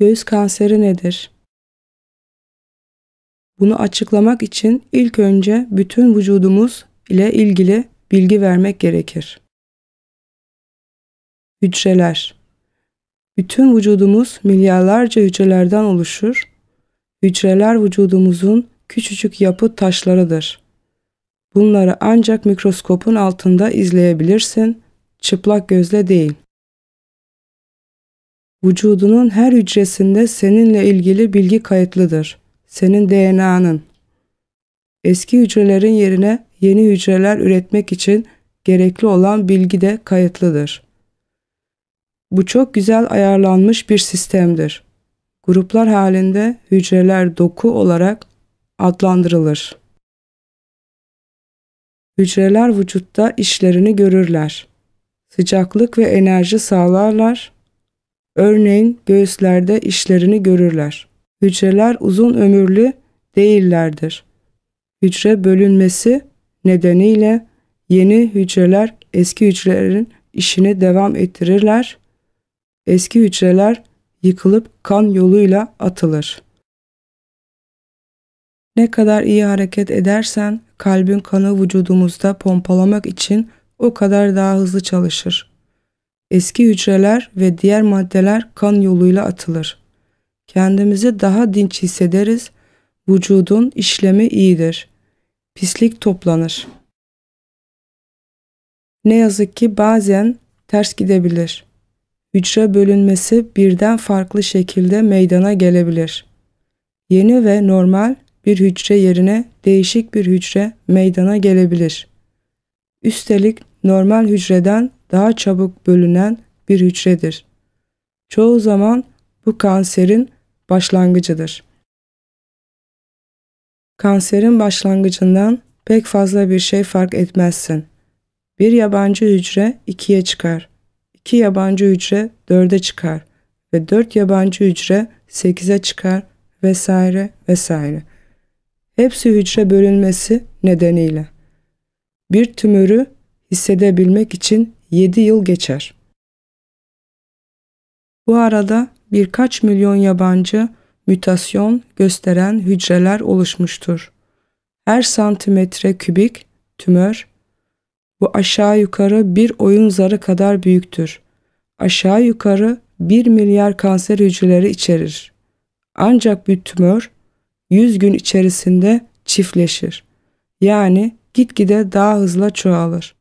Göğüs kanseri nedir? Bunu açıklamak için ilk önce bütün vücudumuz ile ilgili bilgi vermek gerekir. Hücreler Bütün vücudumuz milyarlarca hücrelerden oluşur. Hücreler vücudumuzun küçücük yapı taşlarıdır. Bunları ancak mikroskopun altında izleyebilirsin, çıplak gözle değil. Vücudunun her hücresinde seninle ilgili bilgi kayıtlıdır. Senin DNA'nın. Eski hücrelerin yerine yeni hücreler üretmek için gerekli olan bilgi de kayıtlıdır. Bu çok güzel ayarlanmış bir sistemdir. Gruplar halinde hücreler doku olarak adlandırılır. Hücreler vücutta işlerini görürler. Sıcaklık ve enerji sağlarlar. Örneğin göğüslerde işlerini görürler. Hücreler uzun ömürlü değillerdir. Hücre bölünmesi nedeniyle yeni hücreler eski hücrelerin işini devam ettirirler. Eski hücreler yıkılıp kan yoluyla atılır. Ne kadar iyi hareket edersen kalbin kanı vücudumuzda pompalamak için o kadar daha hızlı çalışır. Eski hücreler ve diğer maddeler kan yoluyla atılır. Kendimizi daha dinç hissederiz. Vücudun işlemi iyidir. Pislik toplanır. Ne yazık ki bazen ters gidebilir. Hücre bölünmesi birden farklı şekilde meydana gelebilir. Yeni ve normal bir hücre yerine değişik bir hücre meydana gelebilir. Üstelik normal hücreden daha çabuk bölünen bir hücredir. Çoğu zaman bu kanserin başlangıcıdır. Kanserin başlangıcından pek fazla bir şey fark etmezsin. Bir yabancı hücre ikiye çıkar. iki yabancı hücre dörde çıkar ve dört yabancı hücre sekize çıkar vesaire vesaire. Hepsi hücre bölünmesi nedeniyle. Bir tümörü hissedebilmek için 7 yıl geçer. Bu arada birkaç milyon yabancı mütasyon gösteren hücreler oluşmuştur. Her santimetre kübik tümör bu aşağı yukarı bir oyun zarı kadar büyüktür. Aşağı yukarı 1 milyar kanser hücreleri içerir. Ancak bir tümör 100 gün içerisinde çiftleşir. Yani gitgide daha hızlı çoğalır.